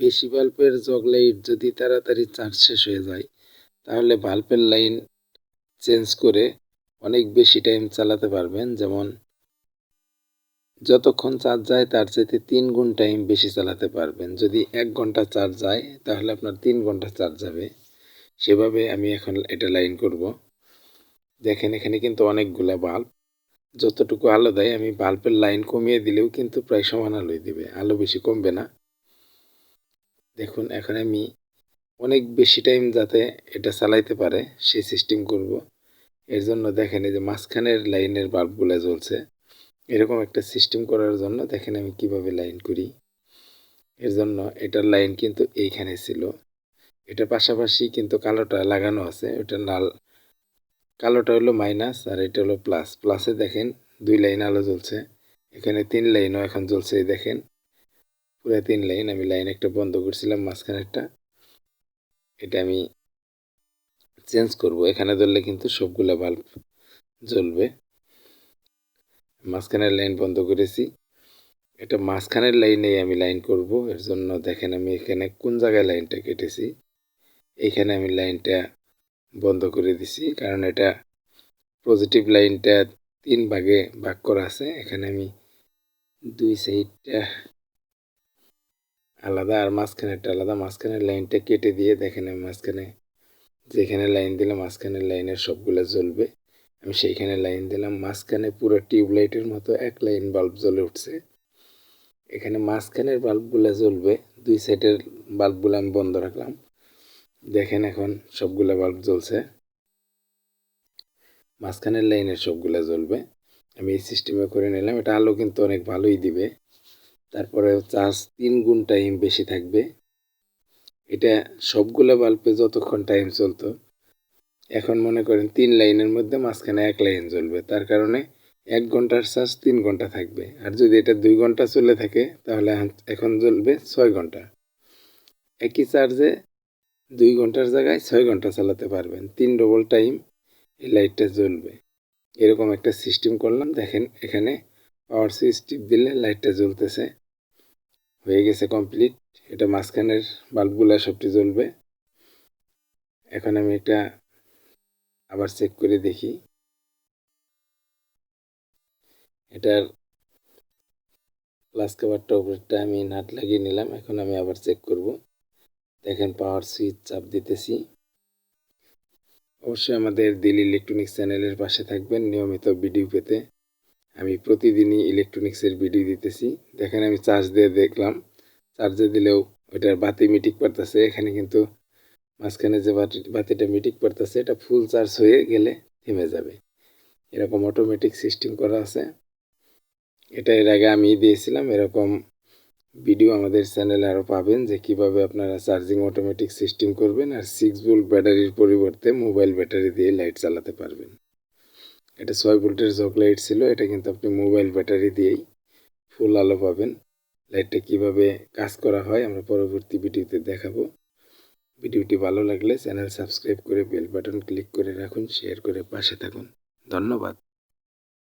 বেশি বাল্বের জগলাইট যদি তাড়াতাড়ি চার্জ শেষ হয়ে যায়, তাহলে বাল্বের লাইন চেঞ্জ করে অনেক বেশি টাইম চালাতে পারবেন। যেমন, যতক্ষণ চার্জ যায় তার চাইতে তিন গুণ টাইম বেশি চালাতে পারবেন। যদি এক ঘণ্টা চার্জ যায়, তাহলে আপনার তিন ঘণ্টা চার্জ যাবে। সেভাবে আমি এখন এটা লাইন করব। দেখেন, এখানে কিন্তু অনেকগুলো বাল্ব। যতটুকু আলো দেয়, আমি বাল্বের লাইন কমিয়ে দিলেও কিন্তু প্রায় সমান আলোই দিবে। আলো বেশি কমবে না। দেখুন, এখন আমি অনেক বেশি টাইম যাতে এটা চালাইতে পারে, সেই সিস্টেম করব। এর জন্য দেখেন, এই যে মাঝখানের লাইনের বাল্বগুলো জ্বলছে। এরকম একটা সিস্টেম করার জন্য দেখেন আমি কীভাবে লাইন করি। এর জন্য এটার লাইন কিন্তু এইখানে ছিল। এটা পাশাপাশি কিন্তু কালোটা লাগানো আছে। ওটা লাল কালোটা হলো মাইনাস আর এটা হলো প্লাস প্লাসে দেখেন, দুই লাইন আলো জ্বলছে। এখানে তিন লাইনও এখন জ্বলছে দেখেন। পুরো তিন লাইন, আমি লাইন একটা বন্ধ করছিলাম মাঝখানেরটা এটা আমি চেঞ্জ করব। এখানে ধরলে কিন্তু সবগুলো বাল্ব জ্বলবে। মাঝখানের লাইন বন্ধ করেছি। এটা মাঝখানের লাইনেই আমি লাইন করব। এর জন্য দেখেন আমি এখানে কোন জায়গায় লাইনটা কেটেছি? এখানে আমি লাইনটা বন্ধ করে দিছি, কারণ এটা পজিটিভ লাইনটা তিন ভাগে ভাগ করা আছে। এখানে আমি দুই সাইডটা আলাদা আর মাঝখানেরটা আলাদা মাঝখানের লাইনটা কেটে দিয়ে দেখেন আমি মাঝখানে যেখানে লাইন দিলাম মাঝখানের লাইনের সবগুলো জ্বলবে। আমি সেইখানে লাইন দিলাম, মাঝখানে পুরো টিউবলাইটের মতো এক লাইন বাল্ব জ্বলে উঠছে। এখানে মাঝখানের বাল্বগুলো জ্বলবে, দুই সাইডের বাল্বগুলো আমি বন্ধ রাখলাম। দেখেন এখন সবগুলো বাল্ব জ্বলছে। মাঝখানের লাইনের সবগুলো জ্বলবে। আমি এই সিস্টেমে করে নিলাম, এটা আলো কিন্তু অনেক ভালোই দিবে। তারপরে চার্জ তিন গুণ টাইম বেশি থাকবে। এটা সবগুলো বাল্বে যতক্ষণ টাইম চলতো, এখন মনে করেন তিন লাইনের মধ্যে মাঝখানে এক লাইন জ্বলবে। তার কারণে এক ঘণ্টার চার্জ তিন ঘণ্টা থাকবে। আর যদি এটা দুই ঘণ্টা চলে থাকে, তাহলে এখন জ্বলবে ছয় ঘণ্টা। একই চার্জে দুই ঘণ্টার জায়গায় ছয় ঘণ্টা চালাতে পারবেন। তিন ডবল টাইম এই লাইটটা জ্বলবে। এরকম একটা সিস্টেম করলাম। দেখেন এখানে পাওয়ার সুইচ টিপ দিলে লাইটটা জ্বলতেছে। হয়ে গেছে কমপ্লিট এটা মাঝখানের বাল্বগুলো সবটি জ্বলবে। এখন আমি এটা আবার চেক করে দেখি। এটার প্লাস কাভারটা উপরটা আমি নাট লাগিয়ে নিলাম। এখন আমি আবার চেক করব। দেখেন পাওয়ার সুইচ চাপ দিতেছি। অবশ্যই আমাদের দিল্লি ইলেকট্রনিক্স চ্যানেলের পাশে থাকবেন। নিয়মিত ভিডিও পেতে। আমি প্রতিদিনই ইলেকট্রনিক্সের ভিডিও দিতেছি। দেখেন আমি চার্জ দিয়ে দেখলাম। চার্জে দিলেও ওইটার বাতি মিটিক পারতেছে। এখানে কিন্তু মাঝখানে যে বাতি, বাতিটা মিটিক পারতেছে, এটা ফুল চার্জ হয়ে গেলে থেমে যাবে। এরকম অটোমেটিক সিস্টেম করা আছে। এটা এর আগে আমি দিয়েছিলাম। এরকম ভিডিও আমাদের চ্যানেলে আরও পাবেন যে কীভাবে আপনারা চার্জিং অটোমেটিক সিস্টেম করবেন আর সিক্স ভোল্ট ব্যাটারির পরিবর্তে মোবাইল ব্যাটারি দিয়ে লাইট চালাতে পারবেন। এটা ছয় ভোল্টের জগ লাইট ছিল, এটা কিন্তু আপনি মোবাইল ব্যাটারি দিয়েই ফুল আলো পাবেন। লাইটটা কীভাবে কাজ করা হয় আমরা পরবর্তী ভিডিওতে দেখাবো। ভিডিওটি ভালো লাগলে চ্যানেল সাবস্ক্রাইব করে বেল বাটন ক্লিক করে রাখুন শেয়ার করে পাশে থাকুন। ধন্যবাদ।